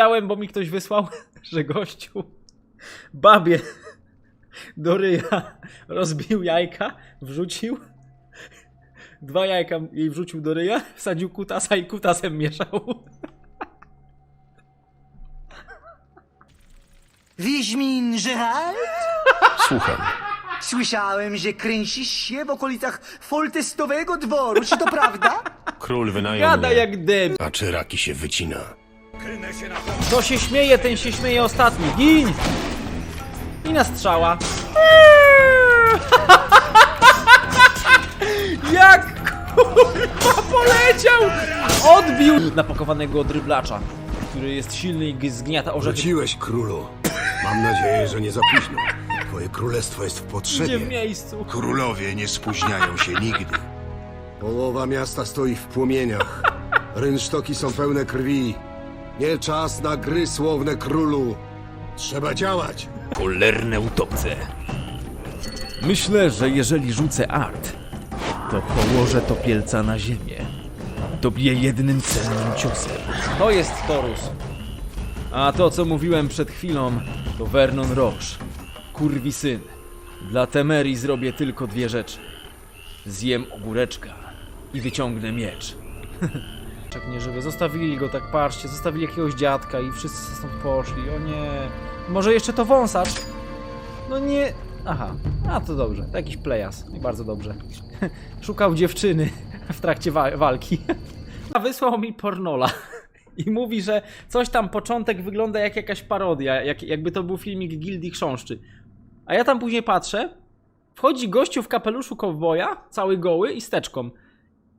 Chciałem, bo mi ktoś wysłał, że gościu babie do ryja rozbił jajka, wrzucił dwa jajka jej wrzucił do ryja, wsadził kutasa i kutasem mieszał. Wiedźmin Geralt? Słucham. Słyszałem, że kręcisz się w okolicach foltestowego dworu, czy to prawda? Król wynajął Gada mnie. jak dym. A czy raki się wycina? Kto się śmieje, ten się śmieje ostatni. Gin! I na strzała. Jak kurwa poleciał! Odbił napakowanego dryblasza, który jest silny i zgniata orzechy. Wróciłeś, królu. Mam nadzieję, że nie za późno. Twoje królestwo jest w Gdzie w potrzebie. miejscu. Królowie nie spóźniają się nigdy. Połowa miasta stoi w płomieniach. Rynsztoki są pełne krwi. Nie czas na gry słowne, królu. Trzeba działać. Cholerne utopce. Myślę, że jeżeli rzucę art, to położę topielca na ziemię. Dobiję jednym celnym ciosem. To jest Torus. A to, co mówiłem przed chwilą, to Vernon Roche. Kurwi syn. Dla Temerii zrobię tylko dwie rzeczy. Zjem ogóreczka i wyciągnę miecz. Czek nieżywy. Zostawili go tak, patrzcie. Zostawili jakiegoś dziadka i wszyscy stąd poszli. O nie. Może jeszcze to wąsacz? No nie... Aha. A, to dobrze. To jakiś plejas. I bardzo dobrze. Szukał dziewczyny w trakcie wa- walki. A wysłał mi pornola. I mówi, że coś tam początek wygląda jak jakaś parodia, jak, jakby to był filmik Gildii Chrząszczy. A ja tam później patrzę, wchodzi gościu w kapeluszu kowboja, cały goły i steczką.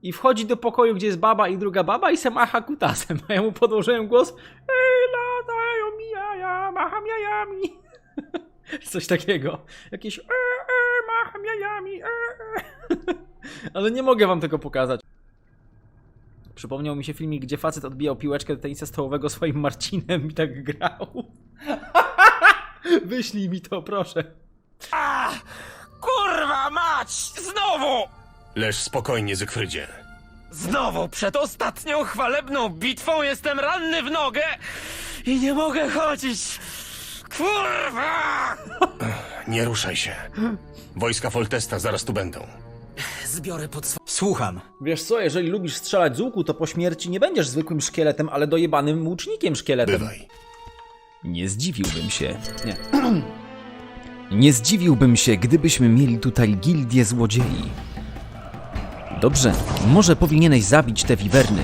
I wchodzi do pokoju, gdzie jest baba i druga baba i se macha kutasem. A ja mu podłożyłem głos latają mi jaja, macham jajami. Coś takiego. Jakieś e, e, macham jajami, e, e. Ale nie mogę wam tego pokazać. Przypomniał mi się filmik, gdzie facet odbijał piłeczkę do tenisa stołowego swoim Marcinem i tak grał. Wyślij mi to, proszę. Kurwa mać! Znowu! Leż spokojnie, Zygfrydzie. Znowu przed ostatnią chwalebną bitwą jestem ranny w nogę i nie mogę chodzić. Kurwa! Nie ruszaj się. Wojska Foltesta zaraz tu będą. Zbiorę pod swo- Słucham. Wiesz co, jeżeli lubisz strzelać z łuku, to po śmierci nie będziesz zwykłym szkieletem, ale dojebanym łucznikiem szkieletem. Bywaj. Nie zdziwiłbym się. Nie. Nie zdziwiłbym się, gdybyśmy mieli tutaj gildię złodziei. Dobrze, może powinieneś zabić te wiwerny.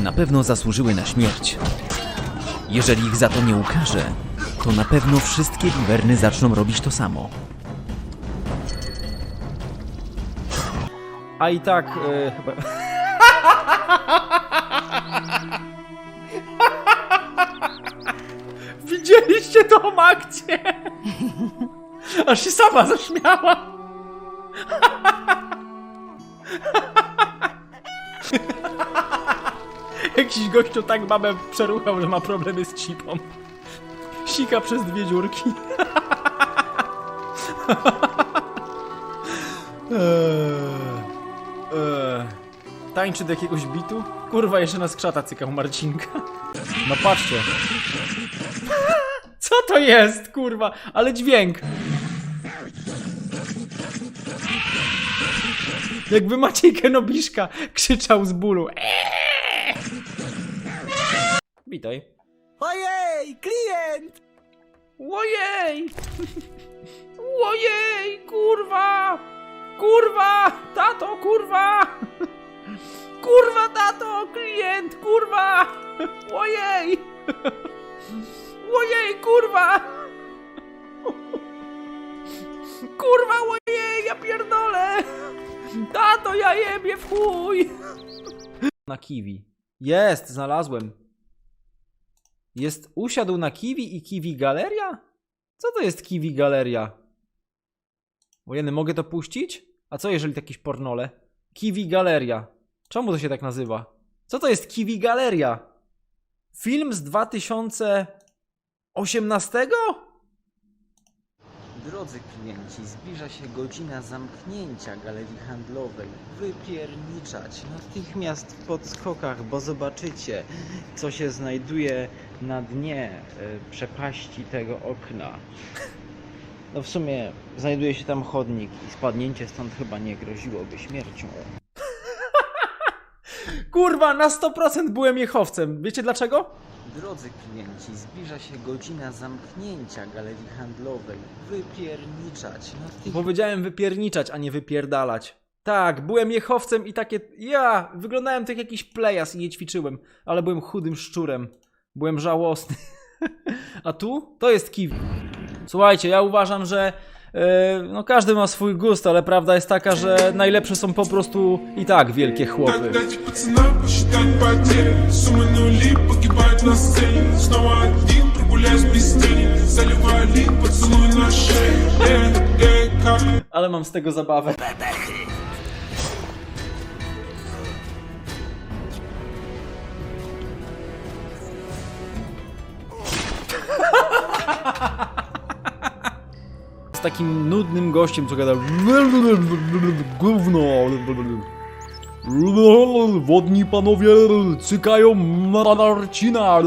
Na pewno zasłużyły na śmierć. Jeżeli ich za to nie ukażę, to na pewno wszystkie wiwerny zaczną robić to samo. A i tak e, chyba... Widzieliście tą akcję? Aż się sama zaśmiała. Jakiś gościu tak babę przeruchał, że ma problemy z cipą. Sika przez dwie dziurki. Eee. Eee. Tańczy do jakiegoś bitu? Kurwa, jeszcze na skrzata cykał Marcinka. No patrzcie. Co to jest, kurwa? Ale dźwięk. Jakby Maciej Kenobiszka krzyczał z bólu. Eee. Witaj. Ojej, klient! Ojej! Ojej, kurwa! Kurwa! Tato, kurwa! Kurwa, tato! Klient, kurwa! Ojej! Ojej, kurwa! Kurwa, ojej! Tato, ja jebie w chuj! Na kiwi. Jest, znalazłem. Jest, usiadł na kiwi i kiwi galeria? Co to jest kiwi galeria? Wojeny, mogę to puścić? A co jeżeli to jakieś pornole? Kiwi galeria. Czemu to się tak nazywa? Co to jest kiwi galeria? Film z 2018? Drodzy klienci, zbliża się godzina zamknięcia galerii handlowej. Wypierniczać natychmiast w podskokach, bo zobaczycie, co się znajduje na dnie e, przepaści tego okna. No w sumie znajduje się tam chodnik i spadnięcie stąd chyba nie groziłoby śmiercią. Kurwa, na 100% byłem jechowcem. Wiecie dlaczego? Drodzy klienci, zbliża się godzina zamknięcia galerii handlowej. Wypierniczać natychmiast. Powiedziałem wypierniczać, a nie wypierdalać. Tak, byłem jechowcem i takie. Ja wyglądałem tak jak jakiś plejas i nie ćwiczyłem, ale byłem chudym szczurem. Byłem żałosny. A tu? To jest kiwi. Słuchajcie, ja uważam, że no każdy ma swój gust, ale prawda jest taka, że najlepsze są po prostu i tak wielkie chłopy. Дать пацанам посчитать потери Суммы нули погибают на сцене Снова один прогуляюсь без тени Заливаю лик, поцелуй на шее Эй, эй, как Ale mam z tego zabawę. Z takim nudnym gościem, co gada Gówno. Wodni panowie cykają Marcina